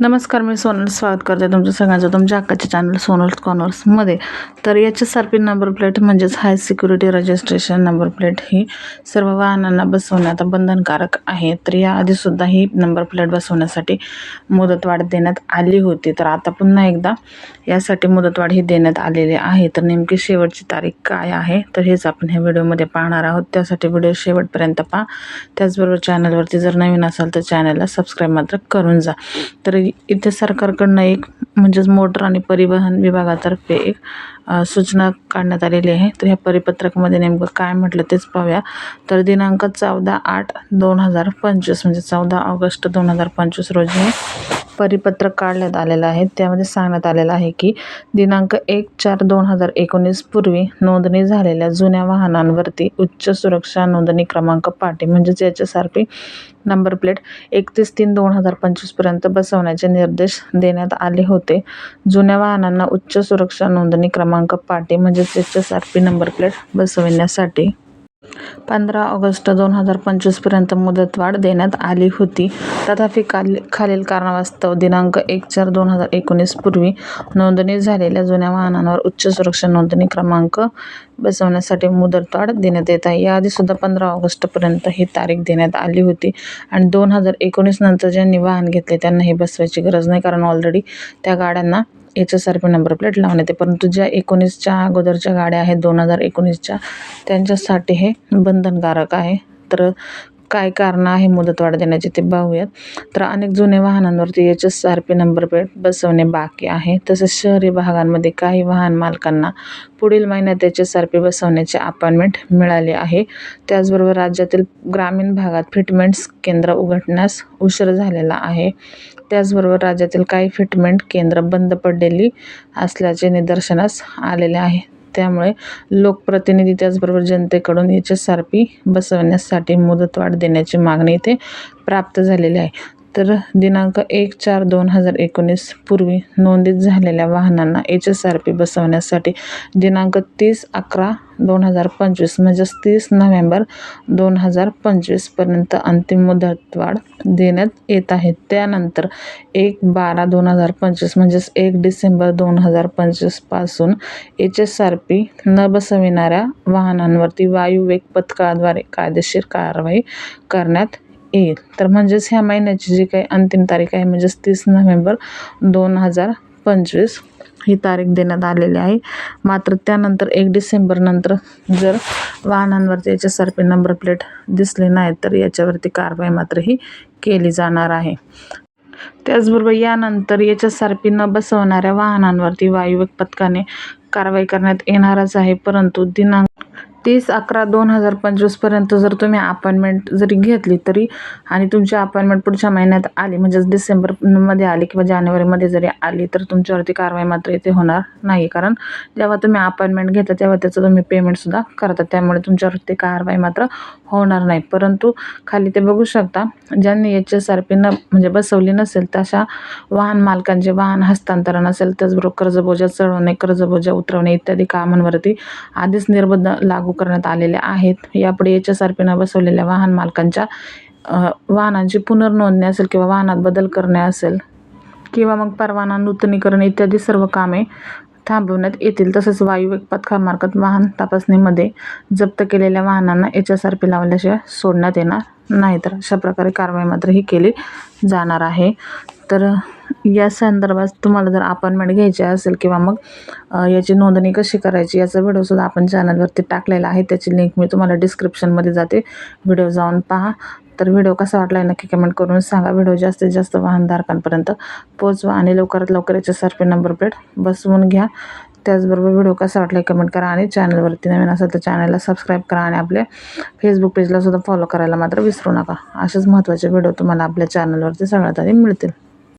नमस्कार मी सोनल स्वागत करते तुमचं सगळ्यांचं तुमच्या अक्काच्या चॅनल सोनल कॉर्नर्समध्ये तर याची सारपी नंबर प्लेट म्हणजेच high security registration number plate ही सर्व वाहनांना बसवण्यात बंधनकारक आहे. तर याआधीसुद्धा ही नंबर प्लेट बसवण्यासाठी मुदतवाढ देण्यात आली होती. तर आता पुन्हा एकदा यासाठी मुदतवाढ ही देण्यात आलेली आहे. तर नेमकी शेवटची तारीख काय आहे? तर हेच आपण ह्या व्हिडिओमध्ये पाहणार आहोत. त्यासाठी व्हिडिओ शेवटपर्यंत पहा. त्याचबरोबर चॅनलवरती जर नवीन असाल तर चॅनलला सबस्क्राईब मात्र करून जा. तर इथे सरकारकडनं एक म्हणजेच मोटर आणि परिवहन विभागातर्फे एक सूचना काढण्यात आलेली आहे. तर ह्या परिपत्रकामध्ये नेमकं काय म्हटलं तेच पाहूया. तर दिनांक चौदा आठ दोन हजार पंचवीस म्हणजे चौदा ऑगस्ट दोन हजार पंचवीस रोजी परिपत्रक काढण्यात आलेलं आहे. त्यामध्ये सांगण्यात आलेलं आहे की दिनांक एक चार दोन हजार एकोणीसपूर्वी नोंदणी झालेल्या जुन्या वाहनांवरती उच्च सुरक्षा नोंदणी क्रमांक पाटी म्हणजेच याच्यासारखी नंबर प्लेट एकतीस तीन दोन हजार पंचवीसपर्यंत बसवण्याचे निर्देश देण्यात आले होते. जुन्या वाहनांना उच्च सुरक्षा नोंदणी क्रमांक पाठी म्हणजेच H S R P number plate बसविण्यासाठी पंधरा ऑगस्ट दोन हजार पंचवीसपर्यंत मुदतवाढ देण्यात आली होती. तथापि खाल खालील कारणावास्तव दिनांक एक चार दोन हजार एकोणीसपूर्वी नोंदणी झालेल्या जुन्या वाहनांवर उच्च सुरक्षा नोंदणी क्रमांक बसवण्यासाठी मुदतवाढ देण्यात येत आहे. याआधीसुद्धा पंधरा ऑगस्टपर्यंत ही तारीख देण्यात आली होती आणि दोन हजार एकोणीस नंतर ज्यांनी वाहन घेतले त्यांना हे बसवायची गरज नाही कारण ऑलरेडी त्या गाड्यांना H S R P number plate लावण्यात येते. परंतु ज्या एकोणीसच्या अगोदरच्या गाड्या आहेत दोन हजार एकोणीसच्या त्यांच्यासाठी हे बंधनकारक आहे. तर काय कारणं आहे मुदतवाढ देण्याची ते पाहूयात तर अनेक जुने वाहनांवरती H S R P number plate बसवणे बाकी आहे. तसेच शहरी भागांमध्ये काही वाहन मालकांना पुढील महिन्यात एच एस आर पी बसवण्याचे अपॉइंटमेंट मिळाले आहे. त्याचबरोबर राज्यातील ग्रामीण भागात फिटमेंट्स केंद्र उघडण्यास उशीर झालेला आहे. त्याचबरोबर राज्यातील काही फिटमेंट केंद्र बंद पडलेली असल्याचे निदर्शनास आलेले आहे. त्यामुळे लोकप्रतिनिधी त्याचबरोबर जनतेकडून एच एस आर पी बसवण्यासाठी मुदतवाढ देण्याची मागणी इथे प्राप्त झालेली आहे. तर दिनांक एक चार दोन हजार एकोणीस पूर्वी नोंदीत झालेल्या वाहनांना एच एस आर पी बसवण्यासाठी दिनांक तीस अकरा दोन हजार पंचवीस म्हणजेच तीस नोव्हेंबर दोन हजार पंचवीसपर्यंत अंतिम मुदतवाढ देण्यात येत आहे. त्यानंतर एक बारा दोन हजार पंचवीस म्हणजेच एक डिसेंबर दोन हजार पंचवीसपासून एच एस आर पी न बसविणाऱ्या वाहनांवरती वायुवेग पथकाद्वारे कायदेशीर कारवाई करण्यात येईल. तर म्हणजेच ह्या महिन्याची जी काही अंतिम तारीख आहे म्हणजेच तीस नोव्हेंबर दोन हजार पंचवीस ही तारीख देण्यात आलेली आहे. मात्र त्यानंतर एक डिसेंबरनंतर जर वाहनांवरती याच्या आर पी नंबर प्लेट दिसली नाही तर याच्यावरती कारवाई मात्र ही केली जाणार आहे. त्याचबरोबर यानंतर याच्या आर पी न बसवणाऱ्या वाहनांवरती वायुवेग पथकाने कारवाई करण्यात येणारच आहे. परंतु दिनांक तीस अकरा दोन हजार पंचवीसपर्यंत जर तुम्ही अपॉइंटमेंट जरी घेतली तरी आणि तुमची अपॉइंटमेंट पुढच्या महिन्यात आली म्हणजेच डिसेंबरमध्ये आली किंवा जानेवारीमध्ये जरी आली तर तुमच्यावरती कारवाई मात्र इथे होणार नाही. कारण जेव्हा तुम्ही अपॉइंटमेंट घेता तेव्हा त्याचं तुम्ही पेमेंटसुद्धा करता. त्यामुळे तुमच्यावरती कारवाई मात्र होणार नाही. परंतु खाली ते बघू शकता ज्यांनी एच एस आर पी न म्हणजे बसवली नसेल तशा वाहन मालकांचे वाहन हस्तांतरण असेल त्याचबरोबर कर्जबोजा चढवणे कर्जबोजा उतरवणे इत्यादी कामांवरती आधीच निर्बंध लागू करण्यात आलेले आहेत. यापुढे एच एस आर पी न बसवलेल्या वाहन मालकांच्या वाहनांची पुनर्नोंदणी असेल किंवा वाहनात बदल करणे असेल किंवा मग परवाना नूतनीकरण इत्यादी सर्व कामे थांबवण्यात येतील. तसेच वायुवेग पथकामार्फत वाहन तपासणीमध्ये जप्त केलेल्या वाहनांना एच एस आर पी लावल्याशिवाय सोडण्यात येणार नाही. तर अशा प्रकारे कारवाई मात्र ही केली जाणार आहे. तर या संदर्भात तुम्हाला जर अपॉइंटमेंट घ्यायची असेल किंवा मग याची नोंदणी कशी करायची याचा व्हिडिओसुद्धा आपण चॅनलवरती टाकलेला आहे. त्याची लिंक मी तुम्हाला डिस्क्रिप्शनमध्ये जाते. व्हिडिओ जाऊन पहा. तर व्हिडिओ कसा वाटला आहे नक्की कमेंट करून सांगा. व्हिडिओ जास्तीत जास्त वाहनधारकांपर्यंत पोचवा आणि लवकरात लवकर याच्या सारखे नंबर प्लेट बसवून घ्या. त्याचबरोबर व्हिडिओ कसा वाटला कमेंट करा आणि चॅनलवरती नवीन असेल तर चॅनलला सबस्क्राईब करा आणि आपल्या फेसबुक पेजलासुद्धा फॉलो करायला मात्र विसरू नका. असेच महत्त्वाचे व्हिडिओ तुम्हाला आपल्या चॅनलवरती सगळ्यात आधी मिळतील.